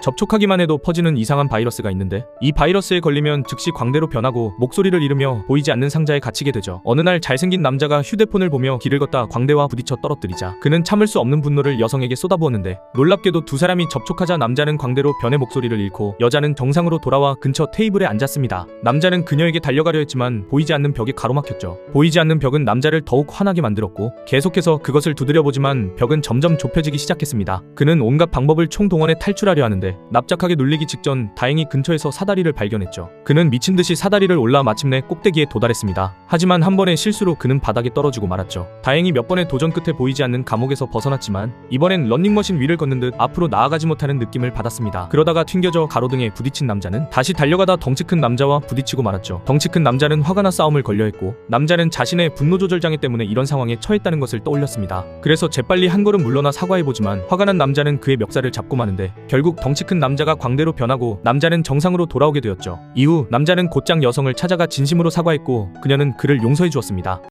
접촉하기만 해도 퍼지는 이상한 바이러스가 있는데 이 바이러스에 걸리면 즉시 광대로 변하고 목소리를 잃으며 보이지 않는 상자에 갇히게 되죠. 어느 날 잘생긴 남자가 휴대폰을 보며 길을 걷다 광대와 부딪혀 떨어뜨리자 그는 참을 수 없는 분노를 여성에게 쏟아부었는데 놀랍게도 두 사람이 접촉하자 남자는 광대로 변해 목소리를 잃고 여자는 정상으로 돌아와 근처 테이블에 앉았습니다. 남자는 그녀에게 달려가려 했지만 보이지 않는 벽에 가로막혔죠. 보이지 않는 벽은 남자를 더욱 화나게 만들었고 계속해서 그것을 두드려보지만 벽은 점점 좁혀지기 시작했습니다. 그는 온갖 방법을 총동원해 탈출하려 하는데 납작하게 눌리기 직전 다행히 근처에서 사다리를 발견했죠. 그는 미친 듯이 사다리를 올라 마침내 꼭대기에 도달했습니다. 하지만 한 번의 실수로 그는 바닥에 떨어지고 말았죠. 다행히 몇 번의 도전 끝에 보이지 않는 감옥에서 벗어났지만 이번엔 런닝머신 위를 걷는 듯 앞으로 나아가지 못하는 느낌을 받았습니다. 그러다가 튕겨져 가로등에 부딪힌 남자는 다시 달려가다 덩치 큰 남자와 부딪히고 말았죠. 덩치 큰 남자는 화가 나 싸움을 걸려했고 남자는 자신의 분노 조절 장애 때문에 이런 상황에 처했다는 것을 떠올렸습니다. 그래서 재빨리 한 걸음 물러나 사과해보지만 화가 난 남자는 그의 멱살을 잡고 마는데 결국 덩치 큰 남자가 광대로 변하고 남자는 정상으로 돌아오게 되었죠. 이후 남자는 곧장 여성을 찾아가 진심으로 사과했고 그녀는 그를 용서해 주었습니다.